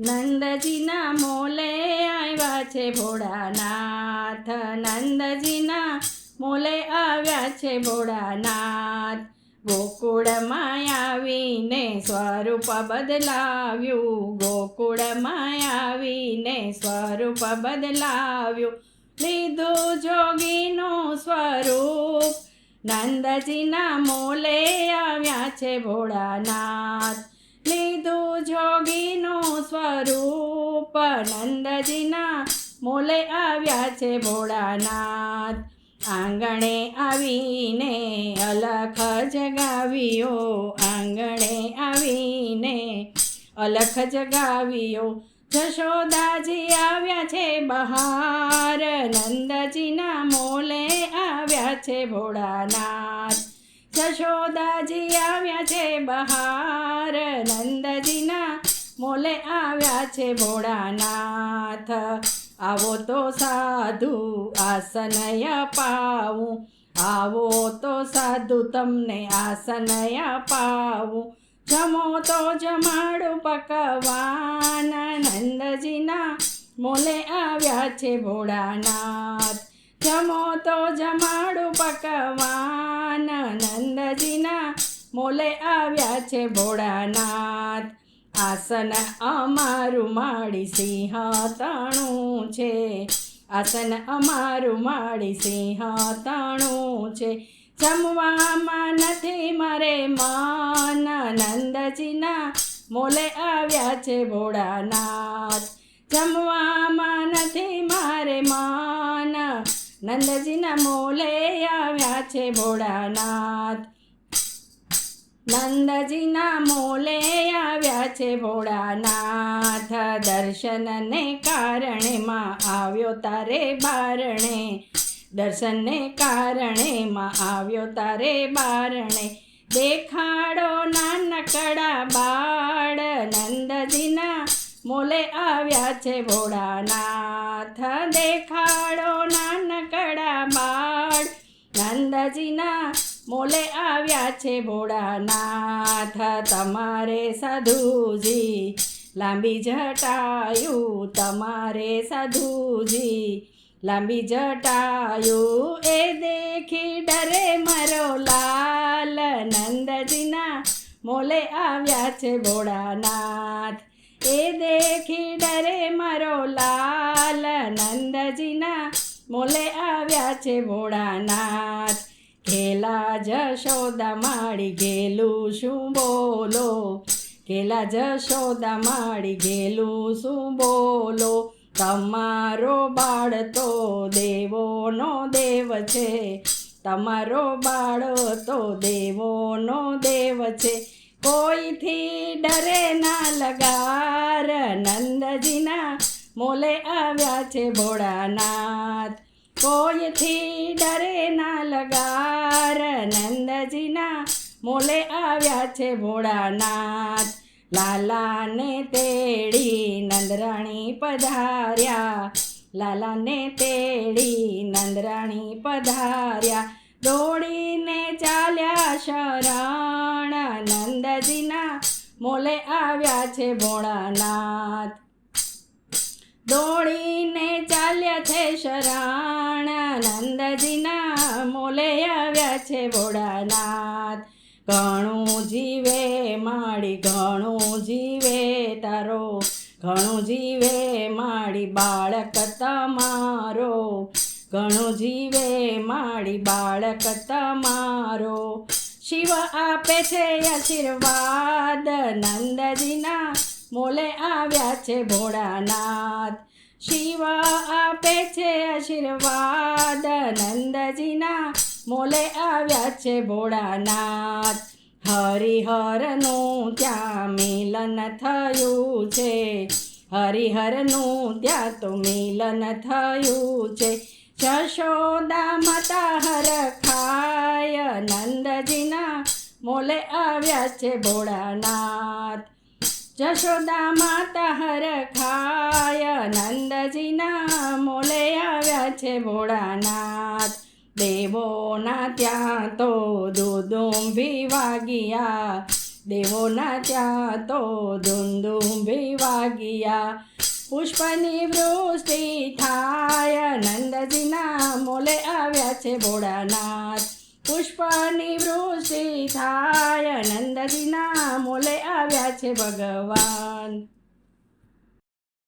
નંદજીના Moll આવ્યા છે Bholanath. નંદજીના Moll આવ્યા છે ભોળાનાથ. ગોકુળમાં આવીને સ્વરૂપ બદલાવ્યું. ગોકુળમાં આવીને સ્વરૂપ બદલાવ્યું. લીધું જોગીનું સ્વરૂપ. નંદજીના મોલે આવ્યા છે ભોળાનાથ. સ્વરૂપ નંદજીના મોલે આવ્યા છે ભોળાનાથ. આંગણે આવીને અલખ જગાવ્યો, આંગણે આવીને અલખ જગાવ્યો. જશોદાજી આવ્યા છે બહાર, નંદજીના મોલે આવ્યા છે ભોળાનાથ. જશોદાજી આવ્યા છે બહાર, નંદજીના મોલે આવ્યા છે ભોળાનાથ. આવો તો સાધુ આસનય પાવું આવો તો સાધુ તમને આસનય પાવું જમો તો જમાડું પકવાન નંદજીના મોલે આવ્યા છે ભોળાનાથ. જમો તો જમાડું પકવાન નંદજીના મોલે આવ્યા છે ભોળાનાથ. આસન અમારું માડી સિંહ તણું છે. આસન અમારું માડી સિંહ તણું છે. જમવામાં નથી મારે માન. નંદજીના મોલે આવ્યા છે ભોળાનાથ. જમવામાં નથી મારે માન. નંદજીના મોલે આવ્યા છે ભોળાનાથ. નંદજીના મોલે છે ભોળાનાથ દર્શનને કારણે માં આવ્યો તારે બારણે. દર્શનને કારણે માં આવ્યો તારે બારણે. દેખાડો નાનકડા બાળ નંદજીના મોલે આવ્યા છે ભોળાનાથ. દેખાડો નાનકડા બાળ નંદજીના મોલે આવ્યા છે ભોળાનાથ, તમારે સાધુજી. લાંબી જટાયું તમારે સાધુજી. લાંબી જટાયું એ દેખી ડરે મારો લાલ નંદજીના. મોલે આવ્યા છે ભોળાનાથ, એ દેખી ડરે મારો લાલ નંદજીના. મોલે આવ્યા છે ભોળાનાથ ખેલા જશોદા માડી ગેલું શું બોલો? ખેલા જશોદા માડી ગેલું શું બોલો? તમારો બાળ તો દેવોનો દેવ છે. તમારો બાળ તો દેવોનો દેવ છે. કોઈથી ડરે ના લગાર નંદજીના મોલે આવ્યા છે ભોળાનાથ. કોઈથી ડરે ના લગાર. નંદજીના મોલે આવ્યા છે ભોળાનાથ. લાલાને તેડી નંદરાણી પધાર્યા. લાલાને તેડી નંદરાણી પધાર્યા. દોડીને ચાલ્યા શરણ. નંદજીના મોલે આવ્યા છે ભોળાનાથ. દોડીને ચાલ્યા છે શરણ. નંદજીના મોલે આવ્યા છે ભોળાનાથ. ઘણું જીવે માડી ઘણું જીવે તારો. ઘણું જીવે માડી બાળક તમારો. ઘણું જીવે માડી બાળક તમારો. શિવ આપે છે આશીર્વાદ. નંદજીના મોલે આવ્યા છે ભોળાનાથ. શિવ આપે છે આશીર્વાદ. નંદજીના મોલે આવ્યા છે ભોળાનાથ. હરિહરનું ત્યાં મિલન થયું છે. હરિહરનું ત્યાં તો મિલન થયું છે. જશોદા માતા હર ખાય. નંદજીના મોલે આવ્યા છે ભોળાનાથ. જશોદા માતા હર ખાય નંદજીના મોલે આવ્યા છે ભોળાનાથ. દેવોના ત્યાં તો દુદુંભી વાગ્યા. દેવોના ત્યાં તો ધૂમધૂમ વાગ્યા. પુષ્પની વૃષ્ટિ થાય, નંદજીના મોલે આવ્યા છે ભોળાનાથ. પુષ્પની વૃષ્ટિ થાય નંદજીના મોલે આવ્યા છે ભગવાન.